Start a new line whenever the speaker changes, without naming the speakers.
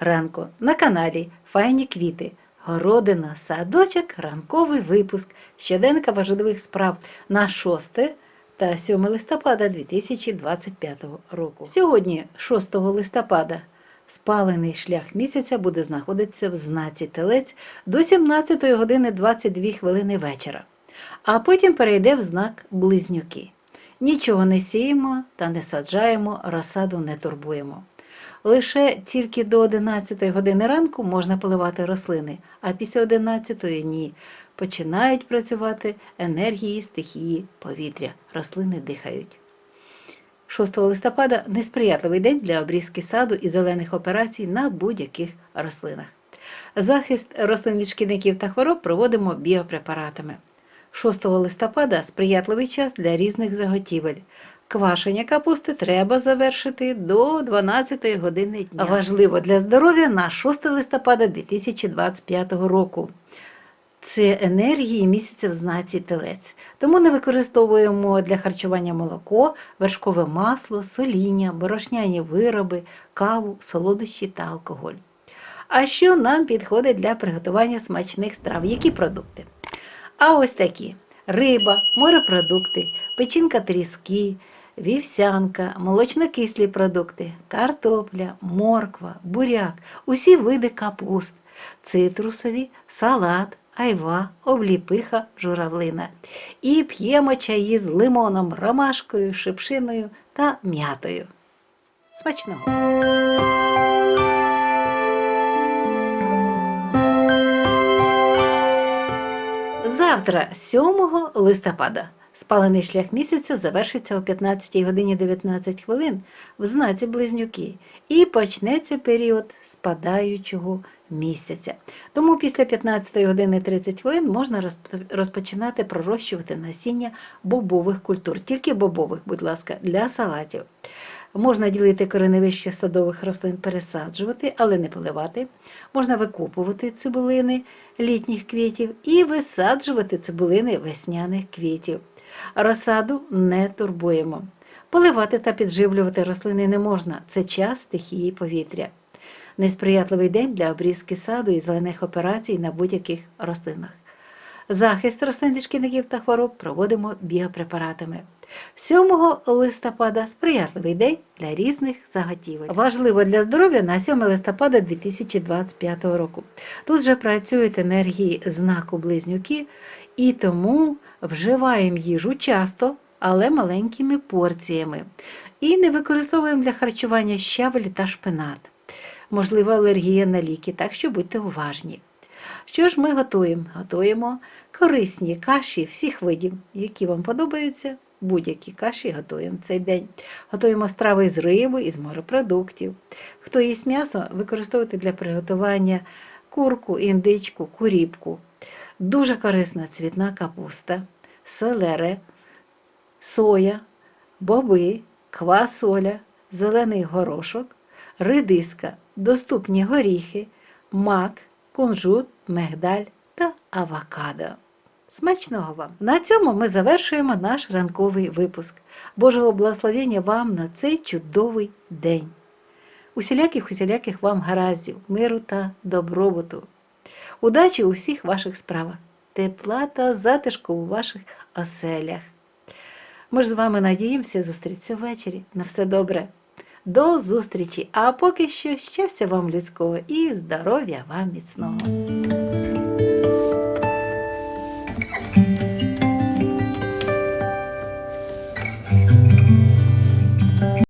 ранку на каналі Файні квіти. Городина, садочок, ранковий випуск щоденника важливих справ на 6 та 7 листопада 2025 року. Сьогодні, 6 листопада, спалений шлях місяця буде знаходитися в знаці Телець до 17 години 22 хвилини вечора, а потім перейде в знак Близнюки. Нічого не сіємо та не саджаємо, розсаду не турбуємо. Лише тільки до 11 години ранку можна поливати рослини, а після 11 ні. Починають працювати енергії стихії повітря. Рослини дихають. 6 листопада несприятливий день для обрізки саду і зелених операцій на будь-яких рослинах. Захист рослин від шкідників та хвороб проводимо біопрепаратами. 6 листопада сприятливий час для різних заготівель. Квашення капусти треба завершити до 12 години дня. Важливо для здоров'я на 6 листопада 2025 року. Це енергії місяця в знаці телець. Тому не використовуємо для харчування молоко, вершкове масло, соління, борошняні вироби, каву, солодощі та алкоголь. А що нам підходить для приготування смачних страв? Які продукти? А ось такі: риба, морепродукти, печінка тріски, вівсянка, молочнокислі продукти, картопля, морква, буряк, усі види капуст, цитрусові, салат, айва, обліпиха, журавлина. І п'ємо чаї з лимоном, ромашкою, шипшиною та м'ятою. Смачного! Завтра, 7 листопада, спалений шлях місяця завершиться о 15 годині 19 хвилин в знаці Близнюки і почнеться період спадаючого місяця. Тому після 15 години 30 хвилин можна розпочинати пророщувати насіння бобових культур, тільки бобових, будь ласка, для салатів. Можна ділити кореневище садових рослин, пересаджувати, але не поливати. Можна викопувати цибулини літніх квітів і висаджувати цибулини весняних квітів. Розсаду не турбуємо. Поливати та підживлювати рослини не можна. Це час стихії повітря. Несприятливий день для обрізки саду і зелених операцій на будь-яких рослинах. Захист рослин від шкідників та хвороб проводимо біопрепаратами. 7 листопада сприятливий день для різних заготівель. Важливо для здоров'я на 7 листопада 2025 року. Тут вже працюють енергії знаку близнюки, і тому вживаємо їжу часто, але маленькими порціями. І не використовуємо для харчування щавель та шпинат. Можлива алергія на ліки, так що будьте уважні. Що ж ми готуємо? Готуємо корисні каші всіх видів, які вам подобаються. Будь-які каші готуємо цей день. Готуємо страви з риби і з морепродуктів. Хто їсть м'ясо, використовуйте для приготування курку, індичку, куріпку. Дуже корисна цвітна капуста, селере, соя, боби, квасоля, зелений горошок, редиска, доступні горіхи, мак, кунжут, мигдаль та авокадо. Смачного вам! На цьому ми завершуємо наш ранковий випуск. Божого благословення вам на цей чудовий день. Усіляких усіляких вам гараздів, миру та добробуту. Удачі у всіх ваших справах, тепла та затишку у ваших оселях. Ми ж з вами надіємося зустрітися ввечері. На все добре. До зустрічі! А поки що щастя вам людського і здоров'я вам міцного!